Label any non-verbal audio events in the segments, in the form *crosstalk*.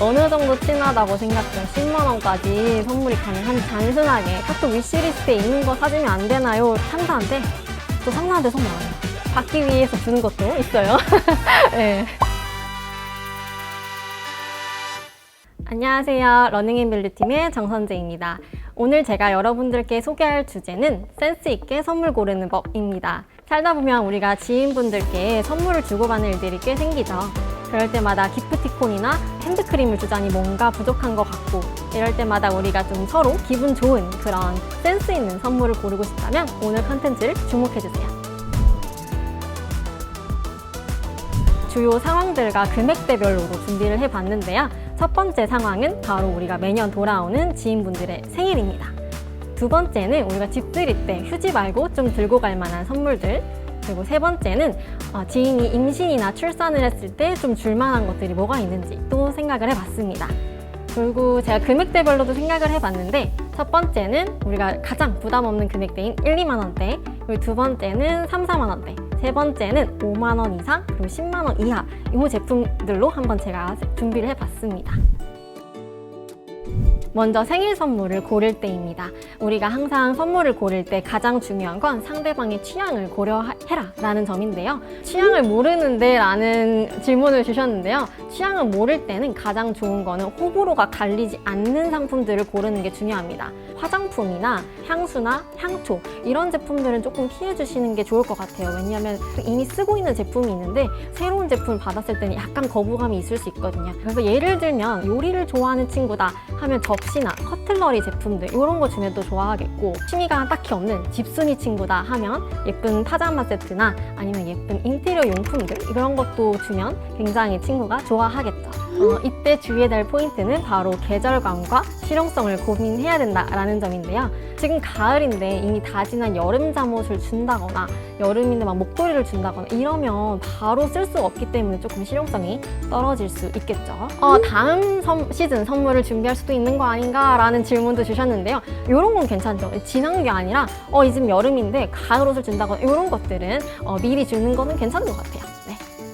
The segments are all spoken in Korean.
어느 정도 친하다고 생각하면 10만 원까지 선물이 가능한 단순하게 카톡 위시리스트에 있는 거 사주면 안 되나요? 상사한테 또 상사한테 선물 안 해요. 받기 위해서 주는 것도 있어요. *laughs* 네. 안녕하세요. 러닝앤빌드팀의 정선재입니다. 오늘 제가 여러분들께 소개할 주제는 센스 있게 선물 고르는 법입니다. 살다 보면 우리가 지인분들께 선물을 주고받는 일들이 꽤 생기죠. 그럴 때마다 기프티콘이나 핸드크림을 주자니 뭔가 부족한 것 같고 이럴 때마다 우리가 좀 서로 기분 좋은 그런 센스 있는 선물을 고르고 싶다면 오늘 컨텐츠를 주목해주세요. 주요 상황들과 금액대별로 준비를 해봤는데요. 첫 번째 상황은 바로 우리가 매년 돌아오는 지인분들의 생일입니다. 두 번째는 우리가 집 들일 때 휴지 말고 좀 들고 갈 만한 선물들. 그리고 세 번째는 어, 지인이 임신이나 출산을 했을 때 좀 줄만한 것들이 뭐가 있는지 또 생각을 해봤습니다. 그리고 제가 금액대별로도 생각을 해봤는데 첫 번째는 우리가 가장 부담 없는 금액대인 1, 2만 원대 그리고 두 번째는 3, 4만 원대 세 번째는 5만 원 이상 그리고 10만 원 이하 이 제품들로 한번 제가 준비를 해봤습니다. 먼저 생일 선물을 고를 때입니다. 우리가 항상 선물을 고를 때 가장 중요한 건 상대방의 취향을 고려해라 라는 점인데요. 취향을 모르는데 라는 질문을 주셨는데요. 취향을 모를 때는 가장 좋은 거는 호불호가 갈리지 않는 상품들을 고르는 게 중요합니다. 화장품이나 향수나 향초 이런 제품들은 조금 피해 주시는 게 좋을 것 같아요. 왜냐하면 이미 쓰고 있는 제품이 있는데 새로운 제품을 받았을 때는 약간 거부감이 있을 수 있거든요. 그래서 예를 들면 요리를 좋아하는 친구다 하면 접 시나 커틀러리 제품들 이런 거또 좋아하겠고 취미가 딱히 없는 집순이 친구다 하면 예쁜 파자마 세트나 아니면 예쁜 인테리어 용품들 이런 것도 주면 굉장히 친구가 좋아하겠죠. 어, 이때 주의해야 될 포인트는 바로 계절감과 실용성을 고민해야 된다라는 점인데요. 지금 가을인데 이미 다 지난 여름 잠옷을 준다거나 여름인데 막 목도리를 준다거나 이러면 바로 쓸 수가 없기 때문에 조금 실용성이 떨어질 수 있겠죠. 어, 다음 선- 시즌 선물을 준비할 수도 있는 거 아닌가라는 질문도 주셨는데요. 이런 건 괜찮죠. 지난 게 아니라 어, 이제 여름인데 가을 옷을 준다거나 이런 것들은 어, 미리 주는 거는 괜찮은 것 같아요.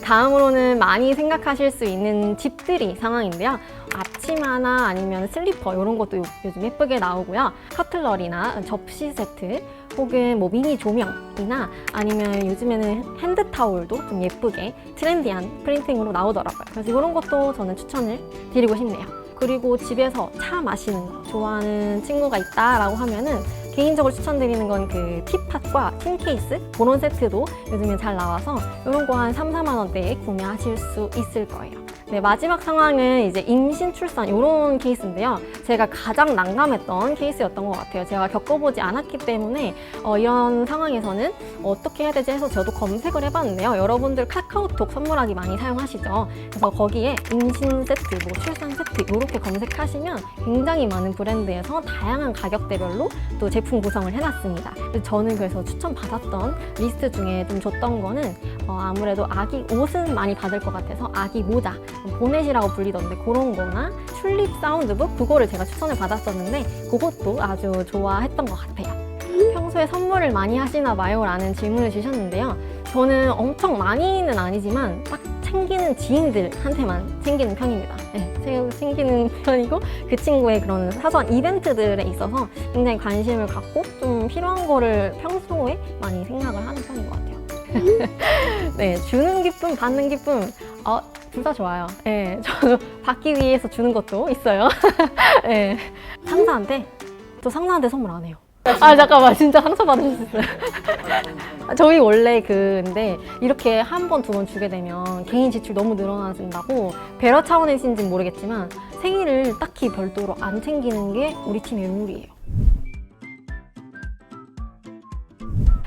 네. 다음으로는 많이 생각하실 수 있는 집들이 상황인데요. 앞치마나 아니면 슬리퍼 이런 것도 요- 요즘 예쁘게 나오고요. 커틀러리나 접시 세트 혹은 뭐 미니 조명이나 아니면 요즘에는 핸드 타올도 좀 예쁘게 트렌디한 프린팅으로 나오더라고요. 그래서 이런 것도 저는 추천을 드리고 싶네요. 그리고 집에서 차 마시는 거 좋아하는 친구가 있다라고 하면은 개인적으로 추천드리는 건 그 티팟과 틴 케이스 그런 세트도 요즘에 잘 나와서 이런 거 한 3, 4만 원대에 구매하실 수 있을 거예요. 네, 마지막 상황은 이제 임신, 출산 이런 케이스인데요. 제가 가장 난감했던 케이스였던 것 같아요. 제가 겪어보지 않았기 때문에 어, 이런 상황에서는 어떻게 해야 되지 해서 저도 검색을 해봤는데요. 여러분들 카카오톡 선물하기 많이 사용하시죠. 그래서 거기에 임신 세트, 뭐 출산 세트 이렇게 검색하시면 굉장히 많은 브랜드에서 다양한 가격대별로 또 제품 구성을 해놨습니다. 그래서 저는 그래서 추천받았던 리스트 중에 좀 줬던 거는 어, 아무래도 아기 옷은 많이 받을 것 같아서 아기 모자, 보넷이라고 불리던데 그런 거나 튤립 사운드북 그거를 제가 추천을 받았었는데 그것도 아주 좋아했던 것 같아요. 평소에 선물을 많이 하시나 봐요? 라는 질문을 주셨는데요. 저는 엄청 많이는 아니지만 딱 챙기는 지인들한테만 챙기는 편입니다. 네, 챙- 챙기는 편이고 그 친구의 그런 사소한 이벤트들에 있어서 굉장히 관심을 갖고 좀 필요한 거를 평소에 많이 생각을 하는 편인 것 같아요. *laughs* 네, 주는 기쁨, 받는 기쁨, 어, 둘다 좋아요. 네, *laughs* 저도 받기 위해서 주는 것도 있어요. 네, *laughs* 상사한테, 저 상사한테 선물 안 해요. 아, 잠깐만, 진짜 상처 받으셨어요. *laughs* 저희 원래 그, 근데 이렇게 한 번, 두 번 주게 되면 개인 지출 너무 늘어나진다고 배려 차원이신지 모르겠지만 생일을 딱히 별도로 안 챙기는 게 우리 팀의 룰이에요.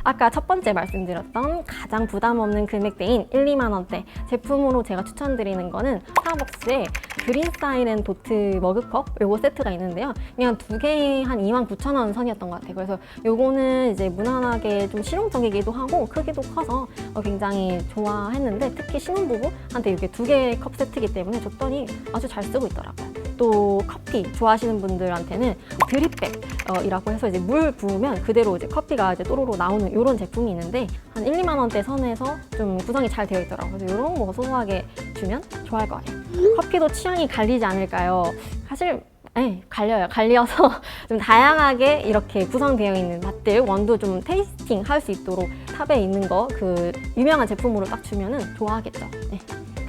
아까 첫 번째 말씀드렸던 가장 부담 없는 금액대인 1, 2만 원대 제품으로 제가 추천드리는 거는 스타벅스의 그린 사이렌 도트 머그컵 요거 세트가 있는데요. 그냥 두 개에 한 2만 9천 원 선이었던 것 같아요. 그래서 요거는 이제 무난하게 좀 실용적이기도 하고 크기도 커서 어, 굉장히 좋아했는데 특히 신혼부부한테 이렇게 두 개의 컵 세트이기 때문에 줬더니 아주 잘 쓰고 있더라고요. 또 커피 좋아하시는 분들한테는 드립백이라고 해서 이제 물 부으면 그대로 이제 커피가 이제 또로로 나오는 이런 제품이 있는데 한 1, 2만 원대 선에서 좀 구성이 잘 되어 있더라고요. 그래서 이런 거 소소하게 주면 좋아할 것 같아요. 커피도 취향이 갈리지 않을까요? 사실 네, 갈려요. 갈려서 *laughs* 좀 다양하게 이렇게 구성되어 있는 맛들 원두 좀 테이스팅 할 수 있도록 탑에 있는 거 그 유명한 제품으로 딱 주면은 좋아하겠죠. 네.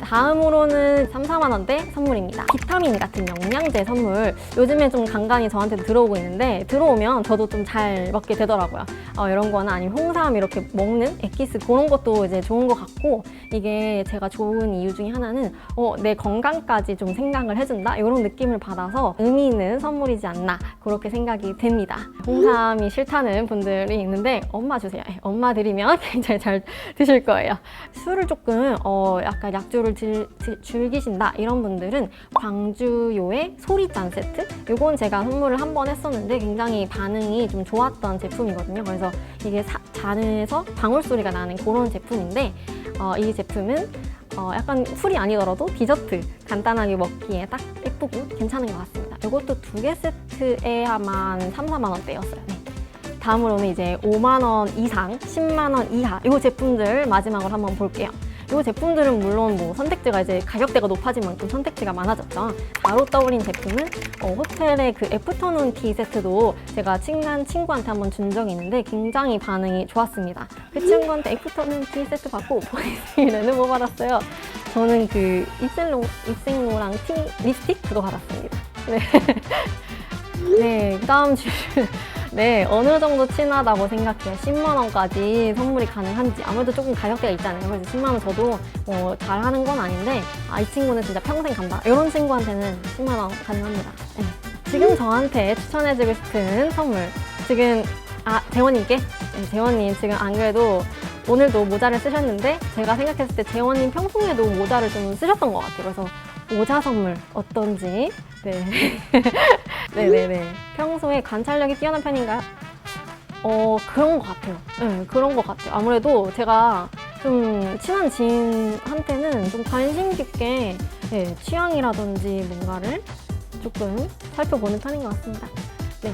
다음으로는 3, 4만 원대 선물입니다. 비타민 같은 영양제 선물. 요즘에 좀 간간히 저한테 들어오고 있는데 들어오면 저도 좀 잘 먹게 되더라고요. 어, 이런 거나 아니면 홍삼 이렇게 먹는 에키스 그런 것도 이제 좋은 것 같고 이게 제가 좋은 이유 중에 하나는 어, 내 건강까지 좀 생각을 해준다 이런 느낌을 받아서 의미 있는 선물이지 않나 그렇게 생각이 됩니다. 홍삼이 싫다는 분들이 있는데 엄마 주세요. 예, 엄마 드리면 *laughs* 굉장히 잘 드실 거예요. 술을 조금 어, 약간 약주를 들- 들- 즐기신다 이런 분들은 광주요의 소리잔 세트 이건 제가 선물을 한 번 했었는데 굉장히 반응이 좀 좋았던 제품이거든요. 그래서 이게 사- 잔에서 방울 소리가 나는 그런 제품인데 어, 이 제품은 어, 약간 술이 아니더라도 디저트 간단하게 먹기에 딱 예쁘고 괜찮은 것 같습니다. 이것도 두 개 세트에만 3, 4만 원대였어요. 네. 다음으로는 이제 5만 원 이상, 10만 원 이하 이 제품들 마지막으로 한번 볼게요. 이 제품들은 물론 뭐 선택지가 이제 가격대가 높아진 만큼 선택지가 많아졌죠. 바로 떠올린 제품은 어, 호텔의 그 애프터눈 티 세트도 제가 친한 친구한테 한번 준 적이 있는데 굉장히 반응이 좋았습니다. 그 친구한테 애프터눈 티 세트 받고 보이스는 뭐 *laughs* 받았어요? 저는 그 입생로, 입생로랑 티 립스틱 그거 받았습니다. 네. *laughs* 네, 그 다음 질문. 네, 어느 정도 친하다고 생각해요? 10만 원까지 선물이 가능한지. 아무래도 조금 가격대가 있잖아요. 그래서 10만 원 저도 뭐 잘하는 건 아닌데, 아, 이 친구는 진짜 평생 간다. 이런 친구한테는 10만 원 가능합니다. 네. 지금 저한테 추천해주고 싶은 선물. 지금, 아, 재원님께? 네, 재원님 지금 안 그래도 오늘도 모자를 쓰셨는데, 제가 생각했을 때 재원님 평소에도 모자를 좀 쓰셨던 것 같아요. 그래서 모자 선물 어떤지. 네. *laughs* 네네네. 평소에 관찰력이 뛰어난 편인가요? 어, 그런 것 같아요. 네, 그런 것 같아요. 아무래도 제가 좀 친한 지인한테는 좀 관심 깊게 네, 취향이라든지 뭔가를 조금 살펴보는 편인 것 같습니다. 네.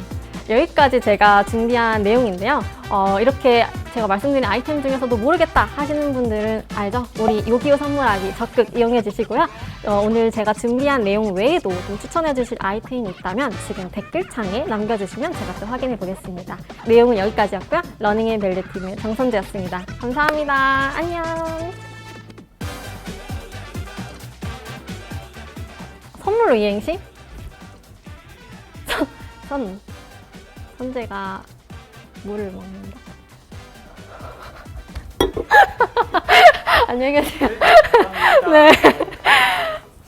여기까지 제가 준비한 내용인데요. 어, 이렇게 제가 말씀드린 아이템 중에서도 모르겠다 하시는 분들은 알죠? 우리 요기요 선물하기 적극 이용해 주시고요. 어, 오늘 제가 준비한 내용 외에도 좀 추천해 주실 아이템이 있다면 지금 댓글창에 남겨주시면 제가 또 확인해 보겠습니다. 내용은 여기까지였고요. 러닝앤 벨리팀의 정선재였습니다. 감사합니다. 안녕. 선물로 이행시? 선, 선. 선재가 물을 먹는다. *laughs* 안녕히 계세요. 네.